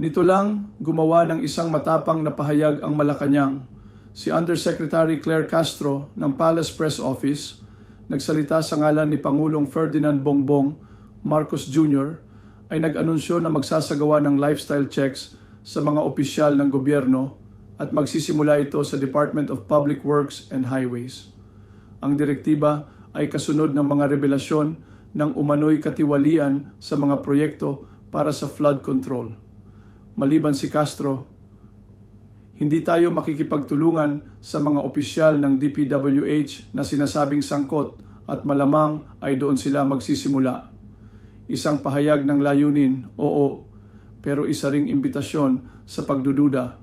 Nito lang, gumawa ng isang matapang na pahayag ang Malacanang. Si Undersecretary Claire Castro ng Palace Press Office nagsalita sa ngalan ni Pangulong Ferdinand Bongbong Marcos Jr. ay nag-anunsyo na magsasagawa ng lifestyle checks sa mga opisyal ng gobyerno at magsisimula ito sa Department of Public Works and Highways. Ang direktiba ay kasunod ng mga revelasyon ng umano'y katiwalian sa mga proyekto para sa flood control. Maliban si Castro, hindi tayo makikipagtulungan sa mga opisyal ng DPWH na sinasabing sangkot at malamang ay doon sila magsisimula. Isang pahayag ng layunin, oo, pero isa ring imbitasyon sa pagdududa.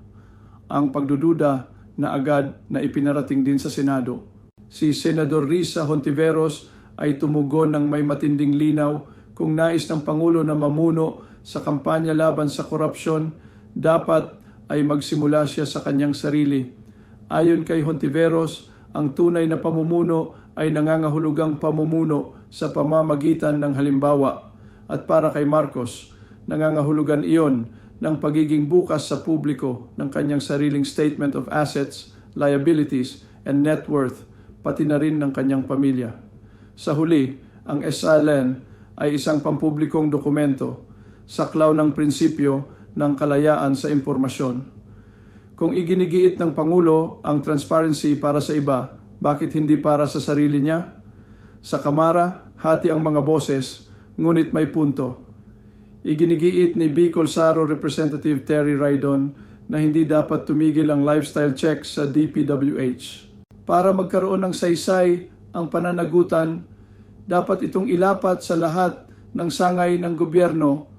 Ang pagdududa na agad na ipinarating din sa Senado. Si Senador Risa Hontiveros ay tumugon ng may matinding linaw kung nais ng Pangulo na mamuno sa kampanya laban sa korupsyon, dapat ay magsimula siya sa kanyang sarili. Ayon kay Hontiveros, ang tunay na pamumuno ay nangangahulugang pamumuno sa pamamagitan ng halimbawa. At para kay Marcos, nangangahulugan iyon ng pagiging bukas sa publiko ng kanyang sariling statement of assets, liabilities, and net worth, pati na rin ng kanyang pamilya. Sa huli, ang SLN ay isang pampublikong dokumento saklaw ng prinsipyo ng kalayaan sa impormasyon. Kung iginigiit ng Pangulo ang transparency para sa iba, bakit hindi para sa sarili niya? Sa Kamara, hati ang mga boses, ngunit may punto. Iginigiit ni Bicol Saro Representative Terry Raidon na hindi dapat tumigil ang lifestyle check sa DPWH. Para magkaroon ng saysay ang pananagutan, dapat itong ilapat sa lahat ng sangay ng gobyerno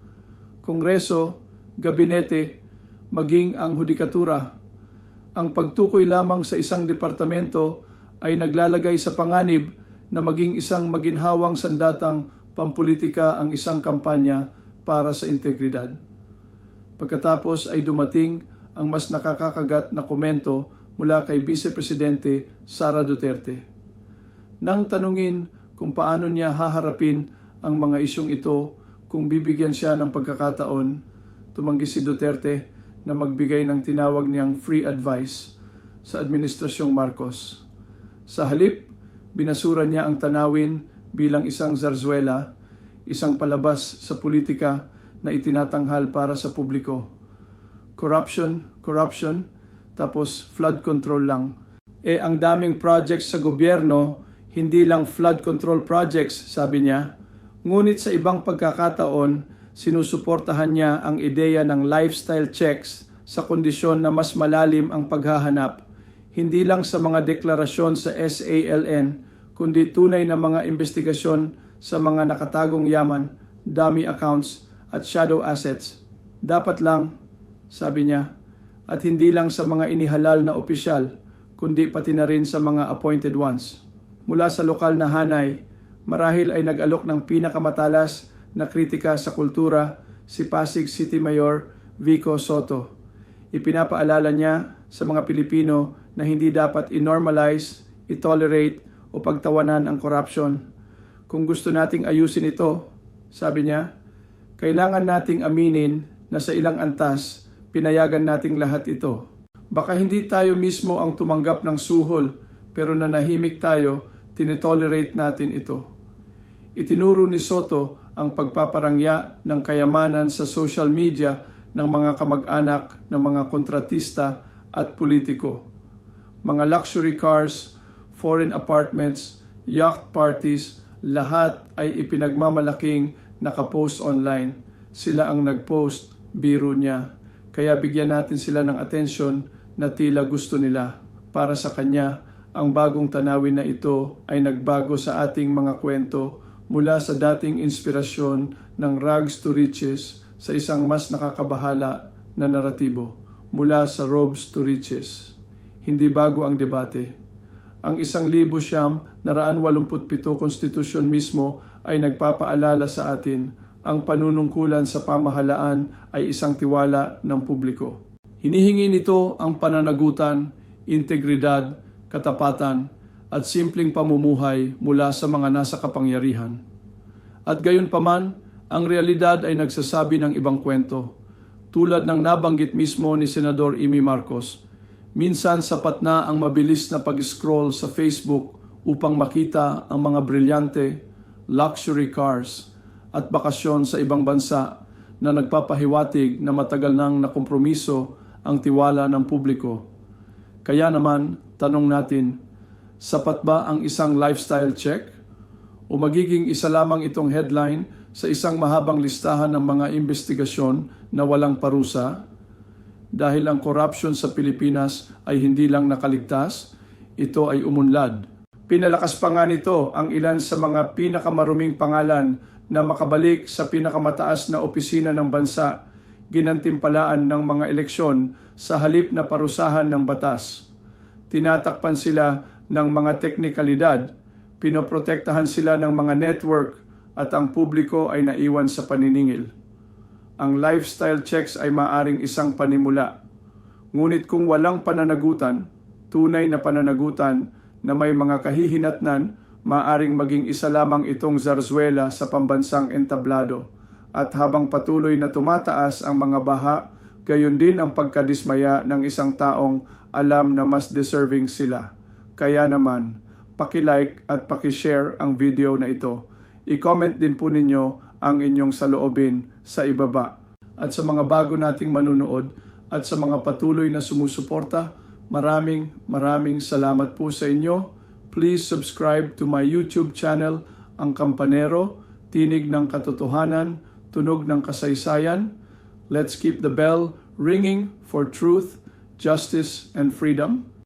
kongreso, gabinete, maging ang hudikatura. Ang pagtukoy lamang sa isang departamento ay naglalagay sa panganib na maging isang maginhawang sandatang pampolitika ang isang kampanya para sa integridad. Pagkatapos ay dumating ang mas nakakakagat na komento mula kay Vice Presidente Sara Duterte. Nang tanungin kung paano niya haharapin ang mga isyong ito kung bibigyan siya ng pagkakataon, tumanggi si Duterte na magbigay ng tinawag niyang free advice sa Administrasyong Marcos. Sa halip, binasura niya ang tanawin bilang isang zarzuela, isang palabas sa politika na itinatanghal para sa publiko. Corruption, corruption, tapos flood control lang. Eh ang daming projects sa gobyerno, hindi lang flood control projects, sabi niya, Ngunit sa ibang pagkakataon, sinusuportahan niya ang ideya ng lifestyle checks sa kondisyon na mas malalim ang paghahanap, hindi lang sa mga deklarasyon sa SALN, kundi tunay na mga investigasyon sa mga nakatagong yaman, dummy accounts at shadow assets. Dapat lang, sabi niya, at hindi lang sa mga inihalal na opisyal, kundi pati na rin sa mga appointed ones. Mula sa lokal na hanay, marahil ay nag-alok ng pinakamatalas na kritika sa kultura si Pasig City Mayor Vico Soto. Ipinapaalala niya sa mga Pilipino na hindi dapat i-normalize, i-tolerate o pagtawanan ang corruption. Kung gusto nating ayusin ito, sabi niya, kailangan nating aminin na sa ilang antas, pinayagan nating lahat ito. Baka hindi tayo mismo ang tumanggap ng suhol, pero nanahimik tayo, tinetolerate natin ito. Itinuro ni Soto ang pagpaparangya ng kayamanan sa social media ng mga kamag-anak ng mga kontratista at politiko. Mga luxury cars, foreign apartments, yacht parties, lahat ay ipinagmamalaking nakapost online. Sila ang nagpost, biro niya. Kaya bigyan natin sila ng atensyon na tila gusto nila. Para sa kanya, ang bagong tanawin na ito ay nagbago sa ating mga kwento mula sa dating inspirasyon ng rags to riches sa isang mas nakakabahala na naratibo mula sa robes to riches. Hindi bago ang debate. Ang isang libo siyam naraan walumputpito konstitusyon mismo ay nagpapaalala sa atin ang panunungkulan sa pamahalaan ay isang tiwala ng publiko. Hinihingi nito ang pananagutan, integridad, katapatan, at simpleng pamumuhay mula sa mga nasa kapangyarihan. At gayon paman, ang realidad ay nagsasabi ng ibang kwento. Tulad ng nabanggit mismo ni Senador Amy Marcos, minsan sapat na ang mabilis na pag-scroll sa Facebook upang makita ang mga brilyante, luxury cars at bakasyon sa ibang bansa na nagpapahiwatig na matagal nang nakompromiso ang tiwala ng publiko. Kaya naman, tanong natin, sapat ba ang isang lifestyle check? O magiging isa lamang itong headline sa isang mahabang listahan ng mga investigasyon na walang parusa? Dahil ang corruption sa Pilipinas ay hindi lang nakaligtas, ito ay umunlad. Pinalakas pa nga nito ang ilan sa mga pinakamaruming pangalan na makabalik sa pinakamataas na opisina ng bansa, ginantimpalaan ng mga eleksyon sa halip na parusahan ng batas. Tinatakpan sila ng mga teknikalidad, pinoprotektahan sila ng mga network at ang publiko ay naiwan sa paniningil. Ang lifestyle checks ay maaring isang panimula. Ngunit kung walang pananagutan, tunay na pananagutan na may mga kahihinatnan, maaring maging isa lamang itong zarzuela sa pambansang entablado. At habang patuloy na tumataas ang mga baha, gayon din ang pagkadismaya ng isang taong alam na mas deserving sila. Kaya naman, pakilike at pakishare ang video na ito. I-comment din po ninyo ang inyong saloobin sa ibaba. At sa mga bago nating manunood at sa mga patuloy na sumusuporta, maraming maraming salamat po sa inyo. Please subscribe to my YouTube channel, Ang Kampanero, Tinig ng Katotohanan, Tunog ng Kasaysayan. Let's keep the bell ringing for truth, justice, and freedom.